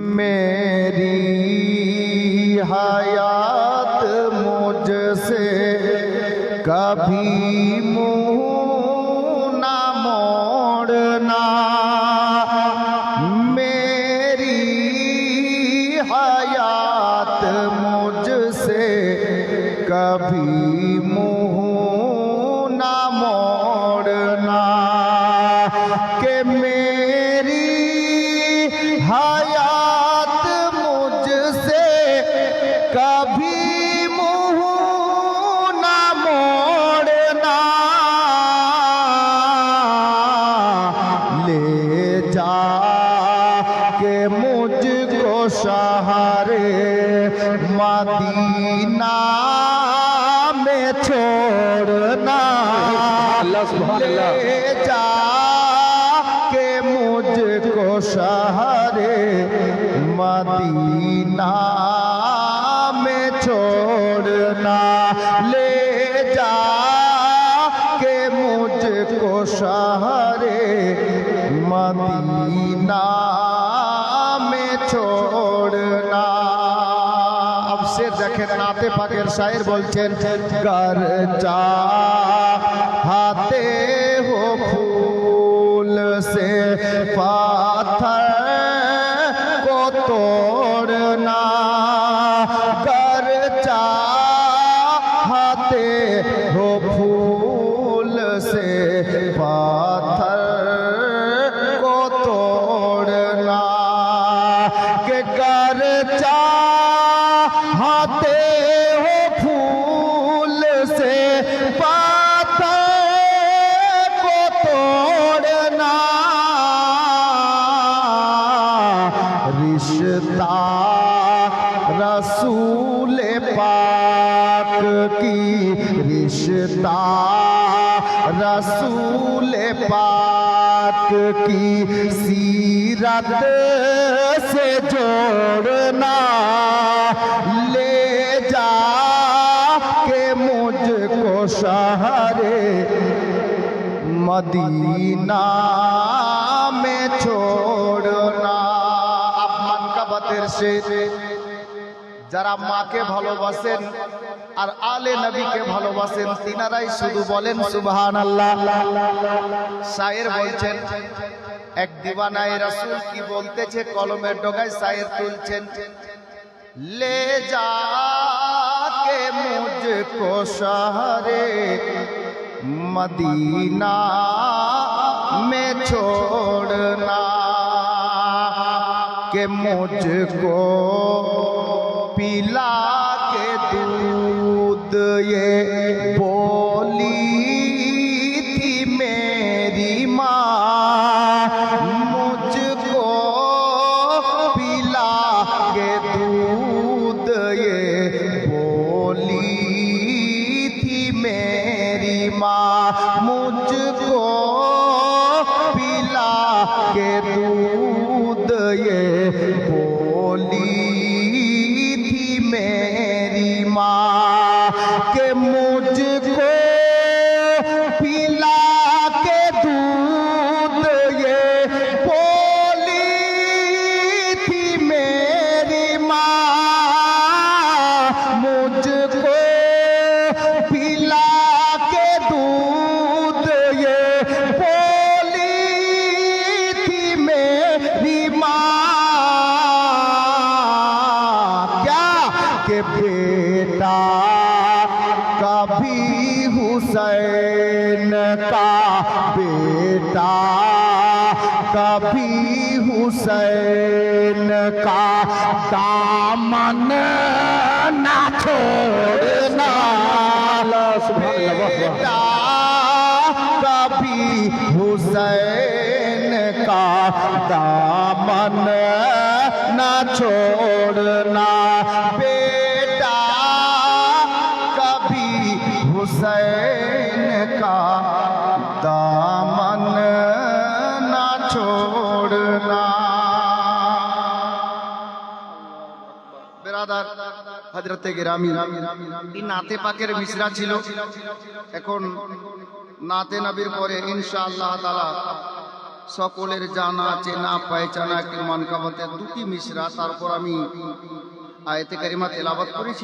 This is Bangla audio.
मेरी हयात मुझसे कभी मुँह ना मोड़ना। मेरी हयात मुझसे कभी मुँह মদিনা মে ছোড়না আল্লাহ সুবহানাল্লাহ। যা কে মুঝকো শহরে মদিনা মে ছোড়না লে যা কে মুঝকো শহরে মদিনা দেখেন নাতে পাকের শায়ের বলছেন কর চা হাতে हो फूल से पाथर को तोड़ना कर चाहते हो फूल से पाथर को तोड़ना के कर चाहते हो फूल से पाथर को तोड़ना। रिश्ता रसूल पाक की, रिश्ता रसूल पाक की, सीरत से जोड़ना। রে। মদিনা মে ছোড় ছোড়না আব্বান কাবাতের সে যারা মাকে ভালোবাসেন আর আলে নবীকে ভালোবাসেন, তিনারাই শুধু বলেন সুবহান আল্লাহ সায়ের বলছেন, এক দিবানায় রাসুল কি বলতেছে? কলমের ডগায় সায়ের তুলছেন, লে যা কে মুঝকো শহরে मदीना में छोड़ना के मुझको पिला के दूध ये बोली थी मेरी माँ। बेटा, कभी हुसैन का बेटा, कभी हुसैन का दामन ना छोड़ना। बेटा, कभी हुसैन का दामन ना छोड़ना हुसैन का दामन ना छोड़ना বেরাদার হজরতে গেরামি এই নাতে পাকের মিশ্রা ছিল এখন নাতে নবীর পরে ইনশা আল্লাহ তালা সকলের জানা চেনা পয়চানা একটি মনকাবতের দুটি মিশরা তারপর আমি আয়তে কারিমা তেলাবাত করেছি